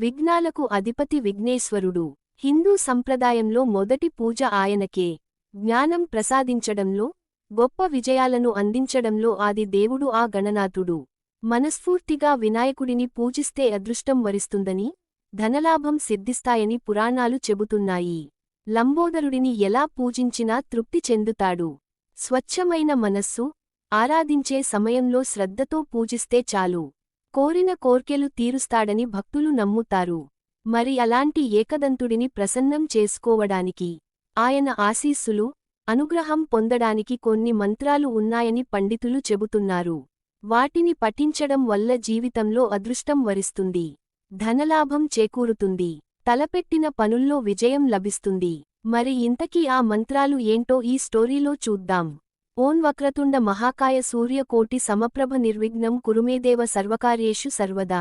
విఘ్నాలకు అధిపతి విఘ్నేశ్వరుడు. హిందూ సంప్రదాయంలో మొదటి పూజ ఆయనకే. జ్ఞానం ప్రసాదించడంలో గొప్ప విజయాలను అందించడంలో ఆది దేవుడు ఆ గణనాథుడు. మనస్ఫూర్తిగా వినాయకుడిని పూజిస్తే అదృష్టం వరిస్తుందని ధనలాభం సిద్ధిస్తాయని పురాణాలు చెబుతున్నాయి. లంబోదరుడిని ఎలా పూజించినా తృప్తి చెందుతాడు. స్వచ్ఛమైన మనస్సు ఆరాధించే సమయంలో శ్రద్ధతో పూజిస్తే చాలు. కోరిన కోర్కెలు తీరుస్తాడని భక్తులు నమ్ముతారు. మరి అలాంటి ఏకదంతుడిని ప్రసన్నం చేసుకోవడానికి ఆయన ఆశీస్సులు అనుగ్రహం పొందడానికి కొన్ని మంత్రాలు ఉన్నాయని పండితులు చెబుతున్నారు. వాటిని పఠించడం వల్ల జీవితంలో అదృష్టం వరిస్తుంది. ధనలాభం చేకూరుతుంది. తలపెట్టిన పనుల్లో విజయం లభిస్తుంది. మరి ఇంతకీ ఆ మంత్రాలు ఏంటో ఈ స్టోరీలో చూద్దాం. ఓం వక్రతుండ మహాకాయ సూర్యకోటి సమప్రభ నిర్విఘ్నం కురుమేదేవ సర్వకార్యేషు సర్వదా.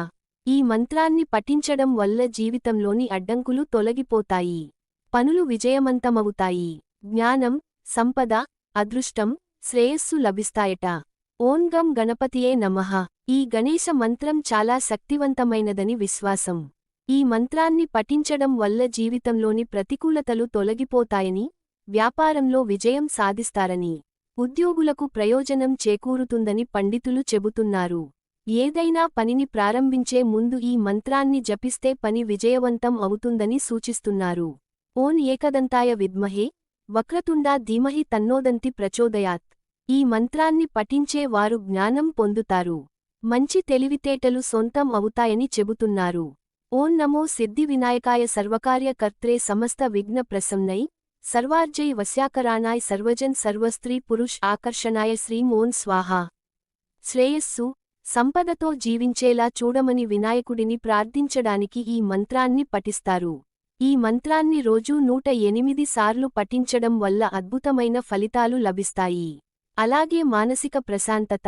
ఈ మంత్రాన్ని పఠించడం వల్ల జీవితంలోని అడ్డంకులు తొలగిపోతాయి. పనులు విజయవంతమవుతాయి. జ్ఞానం సంపద అదృష్టం శ్రేయస్సు లభిస్తాయట. ఓం గం గణపతియే నమః. ఈ గణేశ మంత్రం చాలా శక్తివంతమైనదని విశ్వాసం. ఈ మంత్రాన్ని పఠించడం వల్ల జీవితంలోని ప్రతికూలతలు తొలగిపోతాయని వ్యాపారంలో విజయం సాధిస్తారని. ఉద్యోగులకు ప్రయోజనం చేకూరుతుందని పండితులు చెబుతున్నారు. ఏదైనా పనిని ప్రారంభించే ముందు ఈ మంత్రాన్ని జపిస్తే పని విజయవంతం అవుతుందని సూచిస్తున్నారు. ఓన్ ఏకదంతాయ విద్మహే వక్రతుండా ధీమహి తన్నోదంతి ప్రచోదయాత్. ఈ మంత్రాన్ని పఠించే వారు జ్ఞానం పొందుతారు. మంచి తెలివితేటలు సొంతం అవుతాయని చెబుతున్నారు. ఓం నమో సిద్ధి వినాయకాయ సర్వకార్యకర్త్రే సమస్త విఘ్న ప్రసన్నై సర్వార్జై వశ్యాకరాణాయ్ సర్వజన్ సర్వస్త్రీ పురుష్ ఆకర్షణాయ శ్రీమోన్ ఓం స్వాహా. శ్రేయస్సు సంపదతో జీవించేలా చూడమని వినాయకుడిని ప్రార్థించడానికి ఈ మంత్రాన్ని పఠిస్తారు. ఈ మంత్రాన్ని రోజూ నూట ఎనిమిది సార్లు పఠించడం వల్ల అద్భుతమైన ఫలితాలు లభిస్తాయి. అలాగే మానసిక ప్రశాంతత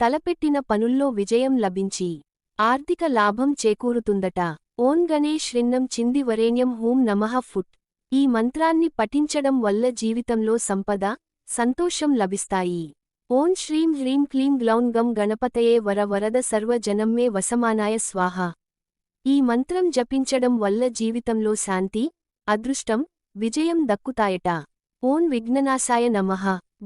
తలపెట్టిన పనుల్లో విజయం లభించి ఆర్థిక లాభం చేకూరుతుందట. ఓం గణేష్ రిన్నం చింది వరేణ్యం హూం నమః ఫుట్. ఈ మంత్రాన్ని పఠించడం వల్ల జీవితంలో సంపద సంతోషం లభిస్తాయి. ఓం శ్రీం హ్రీం క్లీం గ్లౌం గం గణపతయే వర వరద సర్వ జనమ్మే వసమానాయ స్వాహ. ఈ మంత్రం జపించడం వల్ల జీవితంలో శాంతి అదృష్టం విజయం దక్కుతాయట. ఓం విఘ్ననాశాయ నమః.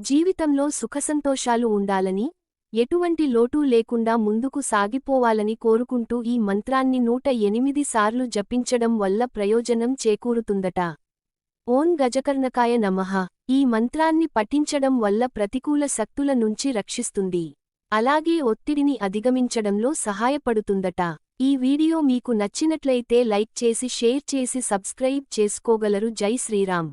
జీవితంలో సుఖసంతోషాలు ఉండాలని ఎటువంటి లోటూ లేకుండా ముందుకు సాగిపోవాలని కోరుకుంటూ ఈ మంత్రాన్ని నూట ఎనిమిది సార్లు జపించడం వల్ల ప్రయోజనం చేకూరుతుందట. ఓం గజకర్ణకాయ నమః. ఈ మంత్రాన్ని పఠించడం వల్ల ప్రతికూల శక్తుల నుంచి రక్షిస్తుంది. అలాగే ఒత్తిడిని అధిగమించడంలో సహాయపడుతుందట. ఈ వీడియో మీకు నచ్చినట్లయితే లైక్ చేసి షేర్ చేసి సబ్స్క్రైబ్ చేసుకోగలరు. జై శ్రీరామ్.